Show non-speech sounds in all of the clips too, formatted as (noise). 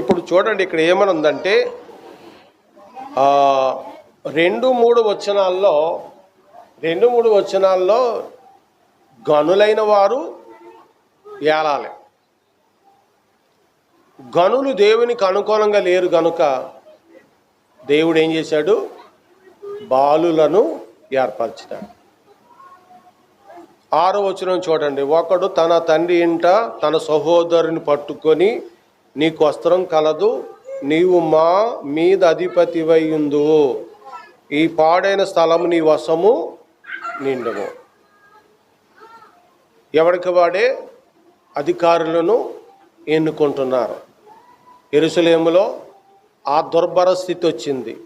ఇప్పుడు చూడండి ఇక్కడ ఏమని ఉందంటే రెండు మూడు వచనాల్లో రెండు మూడు వచనాల్లో గనులైన వారు ఏలాలి. గనులు దేవునికి అనుకూలంగా లేరు గనుక దేవుడు ఏం చేశాడు? బాలులను ఏర్పరిచినాడు. ఆరో వచనం చూడండి. ఒకడు తన తండ్రి ఇంట తన సహోదరుని పట్టుకొని నీకు వస్త్రం కలదు నీవు మా మీద అధిపతివై ఉందువు ఈ పాడైన స్థలము నీ వశము నిండుము. ఎవరికి వాడే అధికారులను ఎన్నుకుంటున్నారు? ఎరుసలేములో ఆ దుర్భర స్థితి వచ్చింది.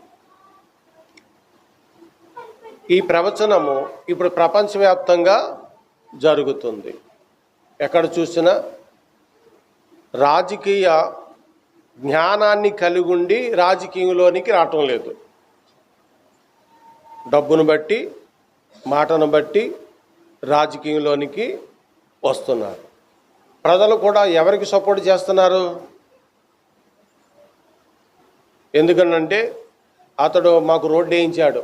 ఈ ప్రవచనము ఇప్పుడు ప్రపంచవ్యాప్తంగా జరుగుతుంది. ఎక్కడ చూసినా రాజకీయ జ్ఞానాన్ని కలిగి ఉండి రాజకీయంలోనికి రావటం లేదు. డబ్బును బట్టి మాటను బట్టి రాజకీయంలోనికి వస్తున్నారు. ప్రజలు కూడా ఎవరికి సపోర్ట్ చేస్తున్నారు? ఎందుకనంటే అతడు మాకు రోడ్డు వేయించాడు.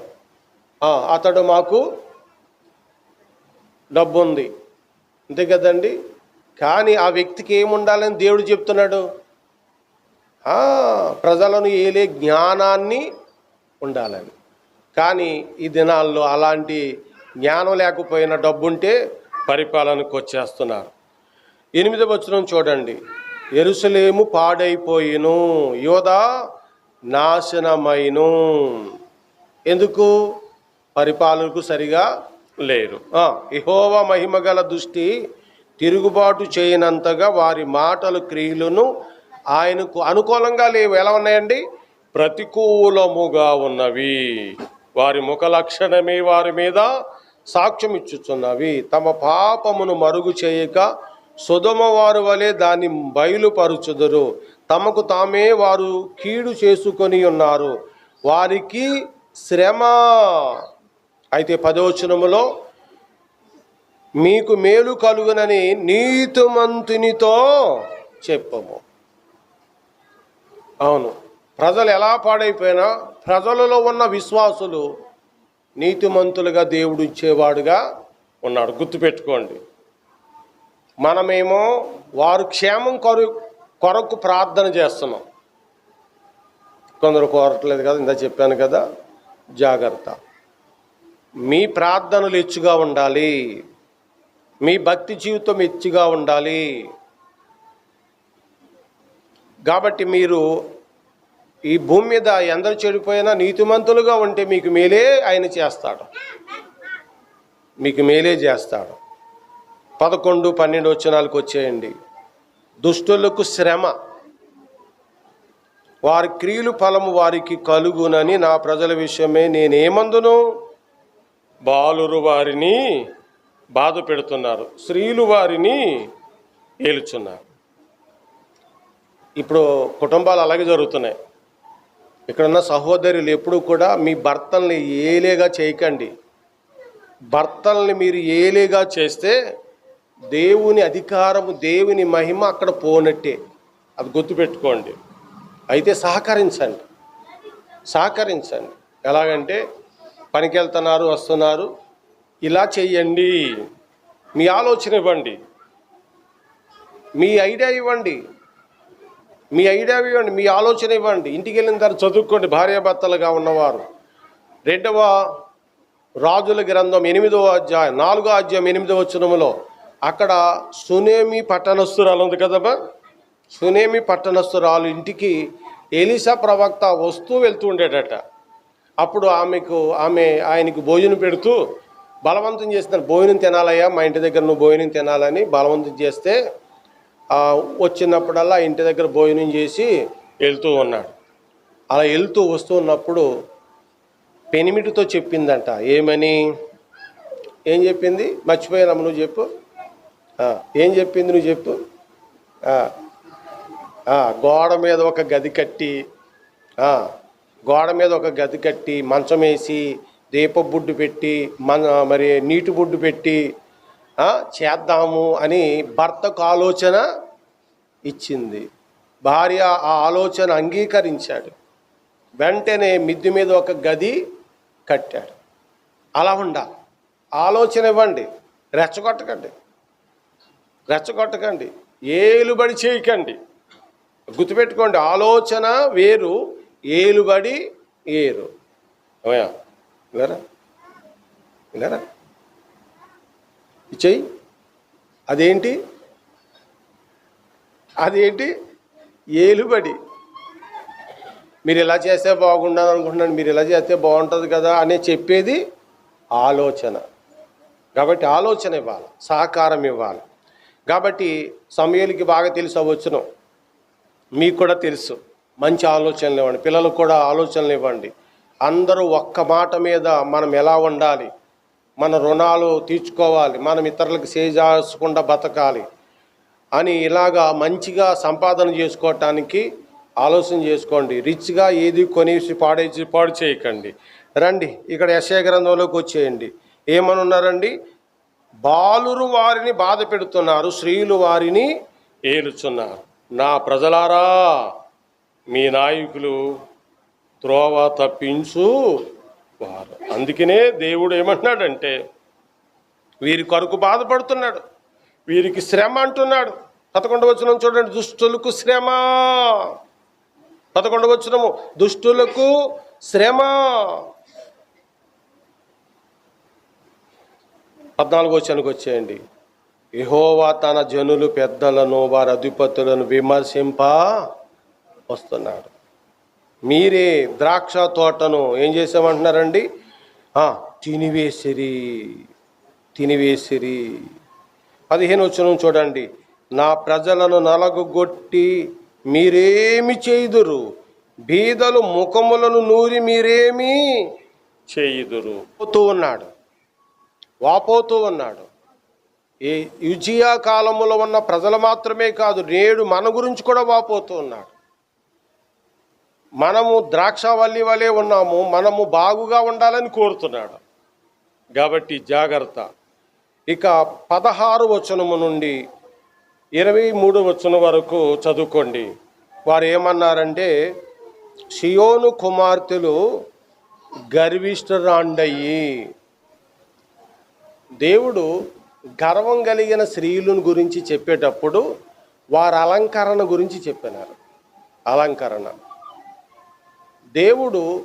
అతడు మాకు డబ్బు ఉంది అంతే కదండి? కానీ ఆ వ్యక్తికి ఏముండాలని దేవుడు చెప్తున్నాడు? ప్రజలను ఏలే జ్ఞానాన్ని ఉండాలని. కానీ ఈ దినాల్లో అలాంటి జ్ఞానం లేకపోయిన డబ్బుంటే పరిపాలనకు వచ్చేస్తున్నారు. ఎనిమిది వచనం చూడండి. ఎరుసలేము పాడైపోయిను యోధా నాశనమైను. ఎందుకు? పరిపాలనకు సరిగా లేరు. ఆ, యెహోవా మహిమగల దృష్టి తిరుగుబాటు చేయనంతగా వారి మాటలు క్రియలను ఆయనకు అనుకూలంగా లేవు. ఎలా ఉన్నాయండి? ప్రతికూలముగా ఉన్నవి. వారి ముఖ లక్షణమే వారి మీద సాక్ష్యం ఇచ్చుచున్నవి. తమ పాపమును మరుగు చేయక సుధమవారు వలె దాన్ని బయలుపరుచుదురు. తమకు తామే వారు కీడు చేసుకొని ఉన్నారు. వారికి శ్రమ. అయితే పదవచనములో మీకు మేలు కలుగునని నీతిమంతునితో చెప్పము. అవును. ప్రజలు ఎలా పాడైపోయినా ప్రజలలో ఉన్న విశ్వాసులు నీతిమంతులుగా దేవుడు ఇచ్చేవాడుగా ఉన్నాడు. గుర్తుపెట్టుకోండి. మనమేమో వారు క్షేమం కొర కొరకు ప్రార్థన చేస్తున్నాం. కొందరు కోరట్లేదు కదా ఇందా చెప్పాను కదా. జాగ్రత్త. మీ ప్రార్థనలు ఎచ్చుగా ఉండాలి. మీ భక్తి జీవితం హెచ్చుగా ఉండాలి. కాబట్టి మీరు ఈ భూమి మీద ఎందరు చెడిపోయినా నీతిమంతులుగా ఉంటే మీకు మేలే ఆయన చేస్తాడు. మీకు మేలే చేస్తాడు. పదకొండు పన్నెండు వచనాలకు వచ్చేయండి. దుష్టులకు శ్రమ. వారి క్రియలు ఫలము వారికి కలుగునని నా ప్రజల విషయమే నేనేమందును? బాలురు వారిని బాధ పెడుతున్నారు. స్త్రీలు వారిని ఏలుచున్నారు. ఇప్పుడు కుటుంబాలు అలాగే జరుగుతున్నాయి. ఇక్కడున్న సహోదరులు ఎప్పుడు కూడా మీ భర్తల్ని ఏలేగా చేయకండి. భర్తల్ని మీరు ఏలేగా చేస్తే దేవుని అధికారము దేవుని మహిమ అక్కడ పోనట్టే. అది గుర్తుపెట్టుకోండి. అయితే సహకరించండి. సహకరించండి. ఎలాగంటే పనికి వెళ్తున్నారు వస్తున్నారు. ఇలా చేయండి. మీ ఆలోచన ఇవ్వండి. మీ ఐడియా ఇవ్వండి. మీ ఐడియా ఇవ్వండి. మీ ఆలోచన ఇవ్వండి. ఇంటికి వెళ్ళిన తర్వాత చదువుకోండి. భార్యాభర్తలుగా ఉన్నవారు. రెండవ రాజుల గ్రంథం ఎనిమిదవ అధ్యాయం నాలుగో అధ్యాయం ఎనిమిదవ వచనములో అక్కడ సునేమి పట్టణస్తురాలు ఉంది కదమ్మా సునేమి పట్టణస్తురాలు ఇంటికి ఎలిసా ప్రవక్త వస్తూ వెళ్తూ ఉండేటట. అప్పుడు ఆమెకు ఆమె ఆయనకు భోజనం పెడుతూ బలవంతం చేస్తున్నారు భోజనం తినాలయ్యా మా ఇంటి దగ్గర నువ్వు భోజనం తినాలని బలవంతం చేస్తే వచ్చినప్పుడల్లా ఇంటి దగ్గర భోజనం చేసి వెళ్తూ ఉన్నాడు. అలా వెళ్తూ వస్తూ ఉన్నప్పుడు పెనిమిటితో చెప్పిందంట ఏమని? ఏం చెప్పింది? మర్చిపోయానమ్మ నువ్వు చెప్పు. ఏం చెప్పింది నువ్వు చెప్పు? గోడ మీద ఒక గది కట్టి గోడ మీద ఒక గది కట్టి మంచం వేసి దీప బుడ్డు పెట్టి మన మరి నీటి బుడ్డు పెట్టి చేద్దాము అని భర్తకు ఆలోచన ఇచ్చింది. భార్య ఆ ఆలోచన అంగీకరించాడు. వెంటనే మిద్ది మీద ఒక గది కట్టాడు. అలా ఉండాలి. ఆలోచన ఇవ్వండి. రెచ్చగొట్టకండి. రెచ్చగొట్టకండి. ఏలుబడి చేయకండి. గుర్తుపెట్టుకోండి ఆలోచన వేరు ఏలుబడి ఏరు. ఏమయ్యా వినరా వినరా చెయ్యి అదేంటి అదేంటి ఏలుబడి మీరు ఇలా చేస్తే బాగుండదు అనుకుంటున్నాను మీరు ఇలా చేస్తే బాగుంటుంది కదా అని చెప్పేది ఆలోచన కాబట్టి ఆలోచన ఇవ్వాలి సహకారం ఇవ్వాలి కాబట్టి సమయాలకి బాగా తెలుసు అవ్వచ్చును మీకు కూడా తెలుసు మంచి ఆలోచనలు ఇవ్వండి పిల్లలకు కూడా ఆలోచనలు ఇవ్వండి అందరూ ఒక్క మాట మీద మనం ఎలా ఉండాలి? మన రుణాలు తీర్చుకోవాలి మనం ఇతరులకు సేజాసకుండా బతకాలి అని ఇలాగా మంచిగా సంపాదన చేసుకోవటానికి ఆలోచన చేసుకోండి. రిచ్గా ఏది కొనేసి పాడేసి పాడు చేయకండి. రండి ఇక్కడ యశయ గ్రంథంలోకి వచ్చేయండి. ఏమనున్నారండి? బాలురు వారిని బాధ పెడుతున్నారు స్త్రీలు వారిని ఏలుచున్నారు. నా ప్రజలారా మీ నాయకులు త్రోవ తప్పించు వారు. అందుకనే దేవుడు ఏమంటున్నాడంటే వీరి కొరకు బాధపడుతున్నాడు వీరికి శ్రమ అంటున్నాడు. పదకొండు వచ్చిన చూడండి దుష్టులకు శ్రమ. పదకొండు వచ్చినము దుష్టులకు శ్రమ. పద్నాలుగు వచ్చానికి వచ్చేయండి. యెహోవా తన జనులు పెద్దలను వారి అధిపతులను విమర్శింప వస్తున్నాడు. మీరే ద్రాక్ష తోటను ఏం చేసామంటున్నారండి? తినివేసిరి తినివేసిరి. పదిహేను వచ్చిన చూడండి. నా ప్రజలను నలగొట్టి మీరేమి చేయుదురు? బీదలు ముఖములను నూరి మీరేమి చేయుదురు? పోతూ ఉన్నాడు. వాపోతూ ఉన్నాడు. ఈ యుజియా కాలంలో ఉన్న ప్రజలు మాత్రమే కాదు నేడు మన గురించి కూడా వాపోతూ ఉన్నాడు. మనము ద్రాక్షవల్లి వలె ఉన్నాము మనము బాగుగా ఉండాలని కోరుతున్నాడు. కాబట్టి జాగ్రత్త. ఇక పదహారు వచనము నుండి ఇరవై మూడు వచనం వరకు చదువుకోండి. వారు ఏమన్నారంటే షియోను కుమార్తెలు గర్విష్ఠరాండయ్యి. దేవుడు గర్వం కలిగిన స్త్రీలను గురించి చెప్పేటప్పుడు వారి అలంకరణ గురించి చెప్పినారు. అలంకరణ. దేవుడు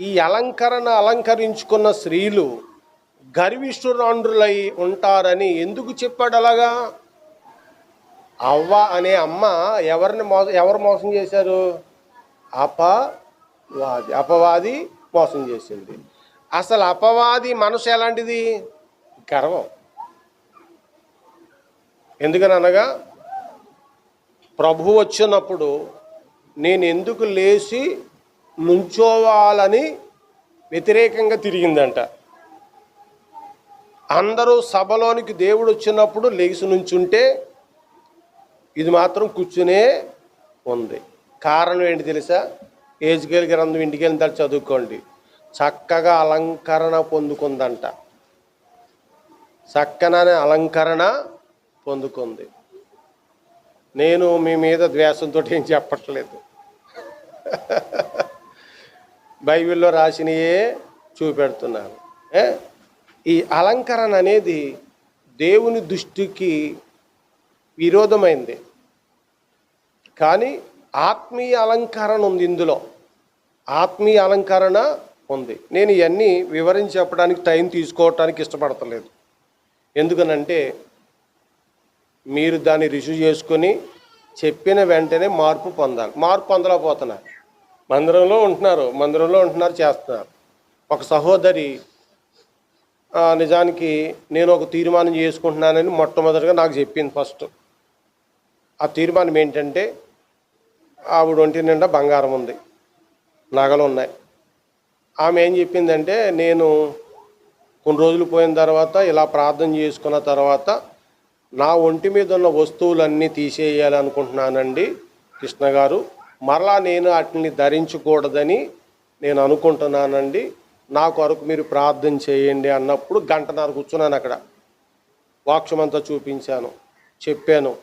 ఈ అలంకరణ అలంకరించుకున్న స్త్రీలు గర్విష్ఠురాండ్రులై ఉంటారని ఎందుకు చెప్పాడు అలాగా? అవ్వ అనే అమ్మ ఎవరిని మో ఎవరు మోసం చేశారు? అపవాది అపవాది మోసం చేసింది. అసలు అపవాది మనసు ఎలాంటిది? గర్వం. ఎందుకని అనగా ప్రభు వచ్చినప్పుడు నేను ఎందుకు లేచి ముంచోవాలని వ్యతిరేకంగా తిరిగిందంట. అందరూ సభలోనికి దేవుడు వచ్చినప్పుడు లేచి నుంచుంటే ఇది మాత్రం కూర్చునే ఉంది. కారణం ఏంటి తెలుసా? ఏజ్కేల్ గ్రంథం ఇంటికి వెళ్ళిన తర్వాత చదువుకోండి. చక్కగా అలంకరణ పొందుకుందంట. చక్కననే అలంకరణ పొందుకుంది. నేను మీ మీద ద్వేషంతో ఏం చెప్పట్లేదు. (laughs) బైబిల్లో రాసినయే చూపెడుతున్నాను ఈ అలంకరణ అనేది దేవుని దృష్టికి విరోధమైంది. కానీ ఆత్మీయ అలంకరణ ఉంది ఇందులో. ఆత్మీయ అలంకరణ ఉంది. నేను ఇవన్నీ వివరించి చెప్పడానికి టైం తీసుకోవటానికి ఇష్టపడతలేదు. ఎందుకనంటే మీరు దాన్ని రిసీవ్ చేసుకొని చెప్పిన వెంటనే మార్పు పొందాలి. మార్పు పొందలేకపోతున్నారు మందిరంలో ఉంటున్నారు మందిరంలో ఉంటున్నారు చేస్తున్నారు. ఒక సహోదరి ఆ, నిజానికి నేను ఒక తీర్మానం చేసుకుంటున్నానని మొట్టమొదటిగా నాకు చెప్పింది ఫస్ట్. ఆ తీర్మానం ఏంటంటే ఆవిడ ఒంటి నిండా బంగారం ఉంది నగలు ఉన్నాయి. ఆమె ఏం చెప్పిందంటే నేను కొన్ని రోజులు పోయిన తర్వాత ఇలా ప్రార్థన చేసుకున్న తర్వాత నా ఒంటి మీద ఉన్న వస్తువులన్నీ తీసేయాలనుకుంటున్నానండి కృష్ణ గారు. మరలా నేను వాటిని ధరించకూడదని నేను అనుకుంటున్నానండి. నా కొరకు మీరు ప్రార్థన చేయండి అన్నప్పుడు గంటన్నర కూర్చున్నాను అక్కడ. వాక్షమంతా చూపించాను చెప్పాను.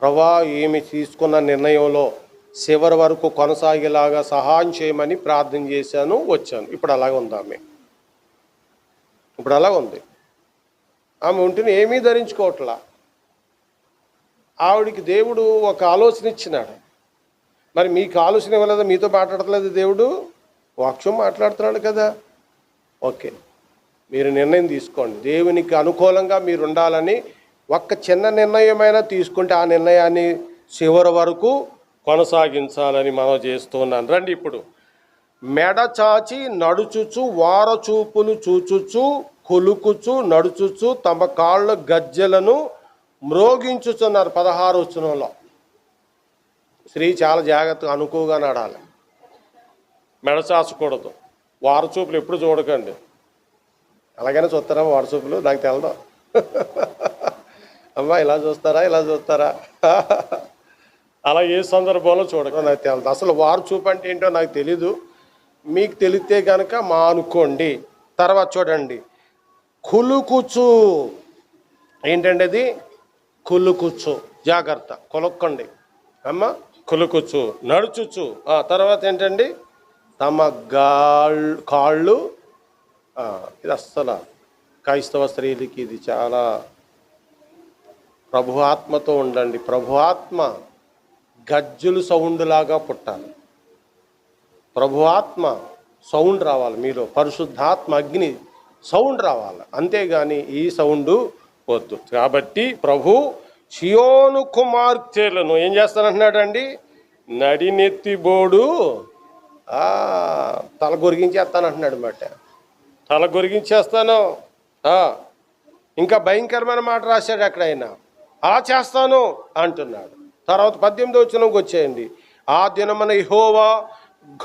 ప్రభా ఏమి తీసుకున్న నిర్ణయంలో చివరి వరకు కొనసాగేలాగా సహాయం చేయమని ప్రార్థన చేశాను వచ్చాను. ఇప్పుడు అలాగ ఉంది ఆమె. ఇప్పుడు అలాగ ఉంది. ఆమె ఉంటేనే ఏమీ ధరించుకోవట్లా. ఆవిడికి దేవుడు ఒక ఆలోచన ఇచ్చినాడు. మరి మీకు ఆలోచన ఇవ్వలేదా? మీతో మాట్లాడట్లేదు దేవుడు? వాక్యం మాట్లాడుతున్నాడు కదా. ఓకే. మీరు నిర్ణయం తీసుకోండి. దేవునికి అనుకూలంగా మీరు ఉండాలని ఒక్క చిన్న నిర్ణయమైనా తీసుకుంటే ఆ నిర్ణయాన్ని చివరి వరకు కొనసాగించాలని మనం చేస్తున్నాను. రండి ఇప్పుడు. మెడ చాచి నడుచుచు వారచూపులు చూచుచు కొలుకుచు నడుచుచు తమ కాళ్ళ గజ్జెలను మ్రోగించుచున్నారు పదహారు వచనంలో. స్త్రీ చాలా జాగ్రత్తగా అనుకువగా నడాలి మెడ చాచకూడదు చూపులు ఎప్పుడు చూడకండి. అలాగైనా చూస్తారా వారచూపులు? నాకు తెలదు. అమ్మా ఇలా చూస్తారా ఇలా చూస్తారా? అలా ఏ సందర్భంలో చూడక నాకు తెలదు. అసలు వారు చూపు అంటే ఏంటో నాకు తెలీదు. మీకు తెలిస్తే కనుక మా అనుకోండి. తర్వాత చూడండి. కులుకుచు. ఏంటండి అది? కులుకుచు జాగ్రత్త. కొలక్కండి. అమ్మ? కులుకుచ్చు. నడుచుచు. ఆ తర్వాత ఏంటండి? తమ గాళ్ళు కాళ్ళు. ఇది అస్సలు క్రైస్తవ స్త్రీలకి ఇది చాలా ప్రభు ఆత్మతో ఉండండి. ప్రభు ఆత్మ గజ్జులు సౌండ్ లాగా పుట్టాలి. ప్రభుఆత్మ సౌండ్ రావాలి మీలో. పరిశుద్ధాత్మ అగ్ని సౌండ్ రావాలి. అంతేగాని ఈ సౌండ్ వద్దు కాబట్టి ప్రభు షియోను కుమార్తెలను ఏం చేస్తానంటున్నాడండి? నడినెత్తి బోడు ఆ, తల గొరిగించేస్తానంటున్నాడు అన్నమాట తల గొరిగించేస్తాను. ఇంకా భయంకరమైన మాట రాశాడు అక్కడ ఆయన. అలా చేస్తాను అంటున్నాడు. తర్వాత పద్దెనిమిది వచ్చినకి వచ్చేయండి. ఆ దినమన ఇహోవా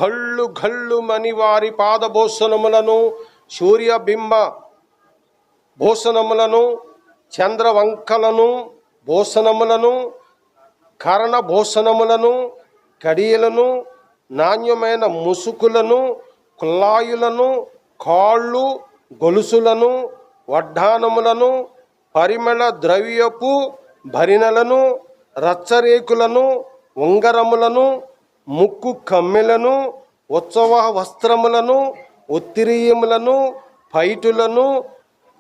గళ్ళు గళ్ళు మని వారి పాదభూషణములను సూర్యబింబ భూషణములను చంద్రవంకలను భూషణములను కరణ భూషణములను కడియలను నాణ్యమైన ముసుకులను కుల్లాయులను కాళ్ళు గొలుసులను వడ్డానములను పరిమళ ద్రవ్యపు భరిణలను రచ్చరేకులను ఉంగరములను ముక్కు కమ్మెలను ఉత్సవ వస్త్రములను ఉత్తిరీయములను పైటులను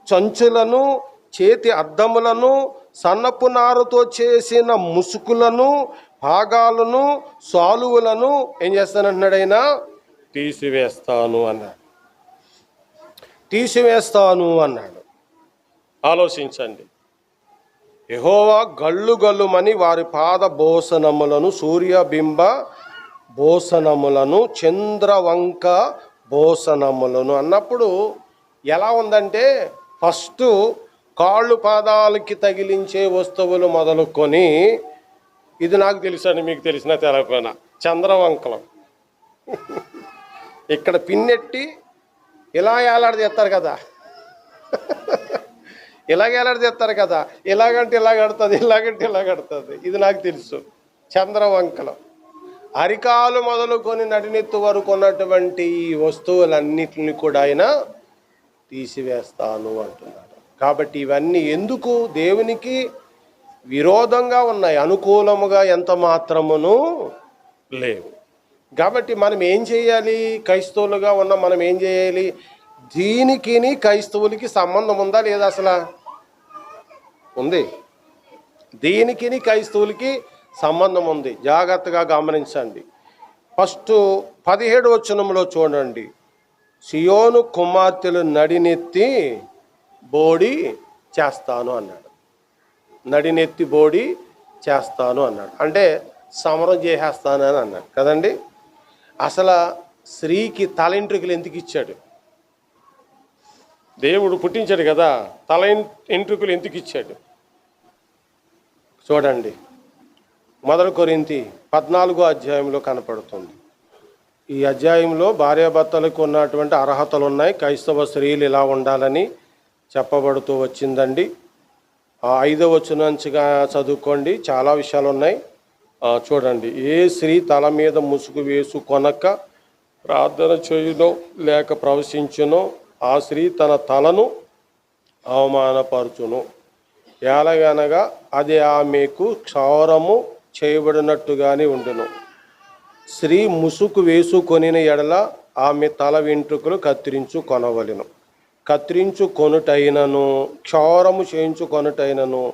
చంచులను చేతి అద్దములను సన్నపు నారుతో చేసిన ముసుకులను భాగాలను సాలువులను ఏం చేస్తానంటున్నాడైనా? తీసివేస్తాను అన్నాడు. తీసివేస్తాను అన్నాడు. ఆలోచించండి. యెహోవా గళ్ళు గల్లుమని వారి పాద భోసనములను సూర్యబింబ భోసనములను చంద్రవంక భోసనములను అన్నప్పుడు ఎలా ఉందంటే ఫస్ట్ కాళ్ళు పాదాలకి తగిలించే వస్తువులు మొదలుకొని ఇది నాకు తెలుసు మీకు తెలిసిన తెలకపోయినా చంద్రవంకలం. ఇక్కడ పిన్నెట్టి ఇలా ఏలాడదీస్తారు కదా. ఇలాగ ఏలాడదీస్తారు కదా. ఇలాగంటే ఇలా కడుతుంది ఇలాగంటే ఇలా కడుతుంది. ఇది నాకు తెలుసు. చంద్రవంకలం. అరికాలు మొదలుకొని నడినెత్తు వరకు ఉన్నటువంటి ఈ వస్తువులన్నిటిని కూడా ఆయన తీసివేస్తాను అంటున్నారు కాబట్టి ఇవన్నీ ఎందుకు దేవునికి విరోధంగా ఉన్నాయి? అనుకూలముగా ఎంత మాత్రమును లేవు. కాబట్టి మనం ఏం చేయాలి? క్రైస్తవులుగా ఉన్న మనం ఏం చేయాలి? దీనికిని క్రైస్తవులకి సంబంధం ఉందా లేదా అసలు? ఉంది. దీనికి క్రైస్తవులకి సంబంధం ఉంది. జాగ్రత్తగా గమనించండి. ఫస్ట్ పదిహేడు వచనంలో చూడండి. సియోను కుమార్తెలు నడినెత్తి బోడి చేస్తాను అన్నాడు. నడినెత్తి బోడి చేస్తాను అన్నాడు. అంటే సమరం చేసేస్తాను అని అన్నాడు. కదండి? అసలు స్త్రీకి తలెంట్రుకలు ఎందుకు ఇచ్చాడు? దేవుడు పుట్టించాడు కదా తల ఎంట్రుకలు ఎందుకు ఇచ్చాడు? చూడండి. మొదటి కొరింతి పద్నాలుగో అధ్యాయంలో కనపడుతుంది. ఈ అధ్యాయంలో భార్యాభర్తలకు ఉన్నటువంటి అర్హతలు ఉన్నాయి క్రైస్తవ స్త్రీలు ఇలా ఉండాలని చెప్పబడుతూ వచ్చిందండి. ఆ ఐదవ వచనంచిగా చదువుకోండి. చాలా విషయాలు ఉన్నాయి చూడండి. ఏ స్త్రీ తల మీద ముసుగు వేసుకొనక ప్రార్థన చేయునో లేక ప్రవశించునో ఆ స్త్రీ తన తలను అవమానపరచును. ఎలాగనగా అది ఆమెకు క్షౌరము చేయబడినట్టుగానే ఉండును. స్త్రీ ముసుగు వేసుకొనిన ఎడల ఆమె తల వెంట్రుకలు కత్తిరించు కొనవలెను. కత్తిరించు కొనుటైనను క్షౌరము చేయించుకొనుటైనను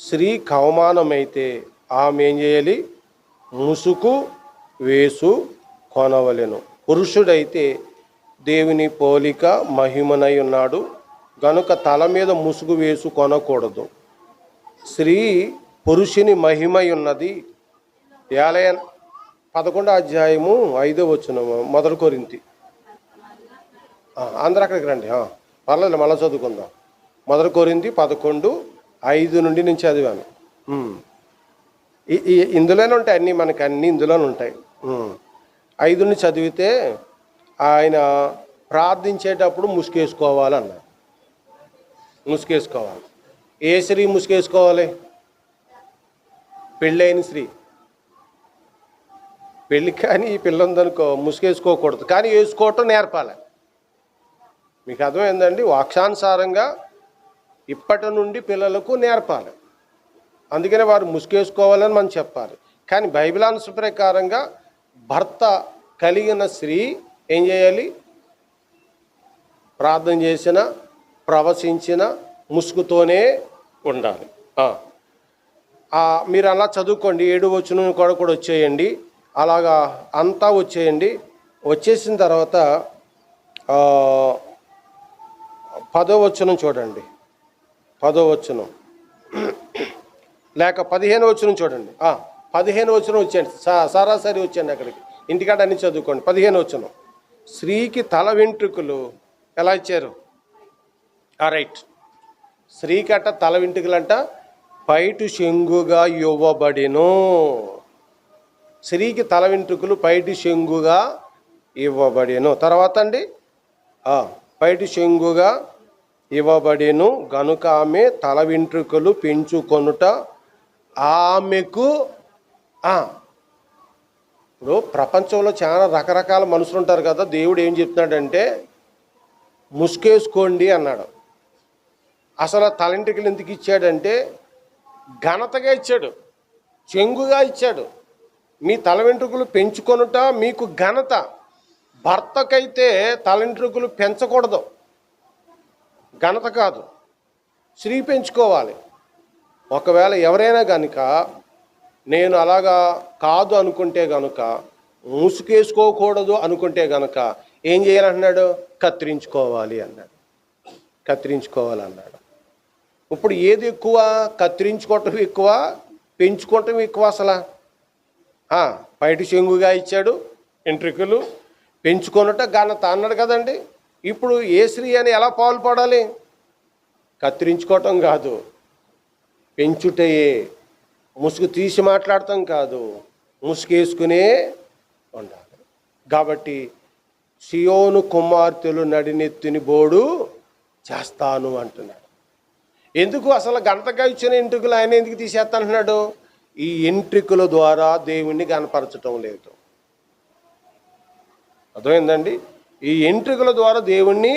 స్త్రీ కవమానమైతే ఆమె ఏం చేయాలి? ముసుగు వేసు కొనవలెను. పురుషుడైతే దేవుని పోలిక మహిమనై ఉన్నాడు. గనుక తల మీద ముసుగు వేసు కొనకూడదు. స్త్రీ పురుషుని మహిమై ఉన్నది. ఏలయ పదకొండో అధ్యాయము ఐదో వచ్చిన మొదటి కొరింతి. అందరు అక్కడికి రండి పర్లేదు మళ్ళీ చదువుకుందాం. మొదటి కోరింది పదకొండు ఐదు నుండి నేను చదివాను. ఇందులోనే ఉంటాయి అన్నీ మనకి అన్నీ ఇందులోనే ఉంటాయి. ఐదు నుండి చదివితే ఆయన ప్రార్థించేటప్పుడు ముసుకేసుకోవాలన్న ముసుగేసుకోవాలి. ఏ స్త్రీ ముసుగేసుకోవాలి? పెళ్ళైన స్త్రీ. పెళ్ళి కానీ ఈ పిల్ల ఉందనుకో ముసుగేసుకోకూడదు. కానీ వేసుకోవటం నేర్పాలి. మీకు అర్థమైందండి? వాక్షానుసారంగా ఇప్పటి నుండి పిల్లలకు నేర్పాలి. అందుకనే వారు ముసుగేసుకోవాలని మనం చెప్పాలి. కానీ బైబిలాంశ ప్రకారంగా భర్త కలిగిన స్త్రీ ఏం చేయాలి? ప్రార్థన చేసిన ప్రవశించిన ముసుగుతోనే ఉండాలి. మీరు అలా చదువుకోండి. ఏడు వచ్చిన కూడా కూడా వచ్చేయండి. అలాగా అంతా వచ్చేయండి. వచ్చేసిన తర్వాత పదో వచనం చూడండి. పదో వచనం లేక పదిహేను వచనం చూడండి. పదిహేను వచ్చనం వచ్చేయండి సరాసరి వచ్చేయండి అక్కడికి. ఇంటికాడ అన్ని చదువుకోండి. పదిహేను వచనం. స్త్రీకి తల వెంట్రుకలు ఎలా ఇచ్చారు? ఆ రైట్. స్త్రీకట తల వెంట్రుకలంట పైటు శంగుగా ఇవ్వబడిను. స్త్రీకి తల వెంట్రుకలు పైటి శంగుగా ఇవ్వబడిను. తర్వాత అండి? ఆ, పైటి శంగుగా ఇవ్వబడేను. గనుక ఆమె తల వెంట్రుకలు పెంచుకొనుట ఆమెకు ఇప్పుడు ప్రపంచంలో చాలా రకరకాల మనుషులు ఉంటారు కదా దేవుడు ఏం చెప్తున్నాడంటే ముసుకేసుకోండి అన్నాడు. అసలు ఆ తలంటికలు ఎందుకు ఇచ్చాడంటే ఘనతగా ఇచ్చాడు చెంగుగా ఇచ్చాడు. మీ తల వెంట్రుకలు పెంచుకొనుట మీకు ఘనత. భర్తకైతే తల పెంచకూడదు. ఘనత కాదు. స్త్రీ పెంచుకోవాలి. ఒకవేళ ఎవరైనా కనుక నేను అలాగా కాదు అనుకుంటే గనుక ముసుకేసుకోకూడదు అనుకుంటే గనుక ఏం చేయాలంటున్నాడు? కత్తిరించుకోవాలి అన్నాడు. కత్తిరించుకోవాలి అన్నాడు ఇప్పుడు ఏది ఎక్కువ? కత్తిరించుకోవటం ఎక్కువ? పెంచుకోవటం ఎక్కువ అసలు? పైటి చెంగుగా ఇచ్చాడు ఎంట్రికలు పెంచుకొనుట ఘనత అన్నాడు కదండి. ఇప్పుడు ఏ స్త్రీ అని ఎలా పాల్పడాలి? కత్తిరించుకోవటం కాదు. పెంచుటయే. ముసుగు తీసి మాట్లాడటం కాదు. ముసుగేసుకునే ఉండాలి. కాబట్టి సియోను కుమార్తెలు నడినెత్తిని బోడు చేస్తాను అంటున్నాడు. ఎందుకు అసలు గంటగా ఇచ్చిన ఎంట్రుకలు ఆయన ఎందుకు తీసేస్తానంటున్నాడు ఈ ఎంట్రికల ద్వారా దేవుణ్ణి కనపరచటం లేదు. అర్థమైందండి? ఈ ఎంట్రికల ద్వారా దేవుణ్ణి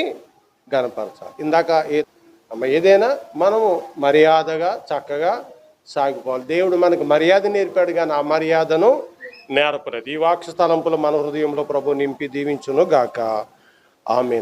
గనపరచాలి ఇందాక ఏ అమ్మ ఏదైనా మనము మర్యాదగా చక్కగా సాగిపోవాలి. దేవుడు మనకు మర్యాద నేర్పాడు కానీ ఆ మర్యాదను నేర్పలేదు ఈ వాక్ష తలంపులు మన హృదయంలో ప్రభు నింపి దీవించును గాక ఆమె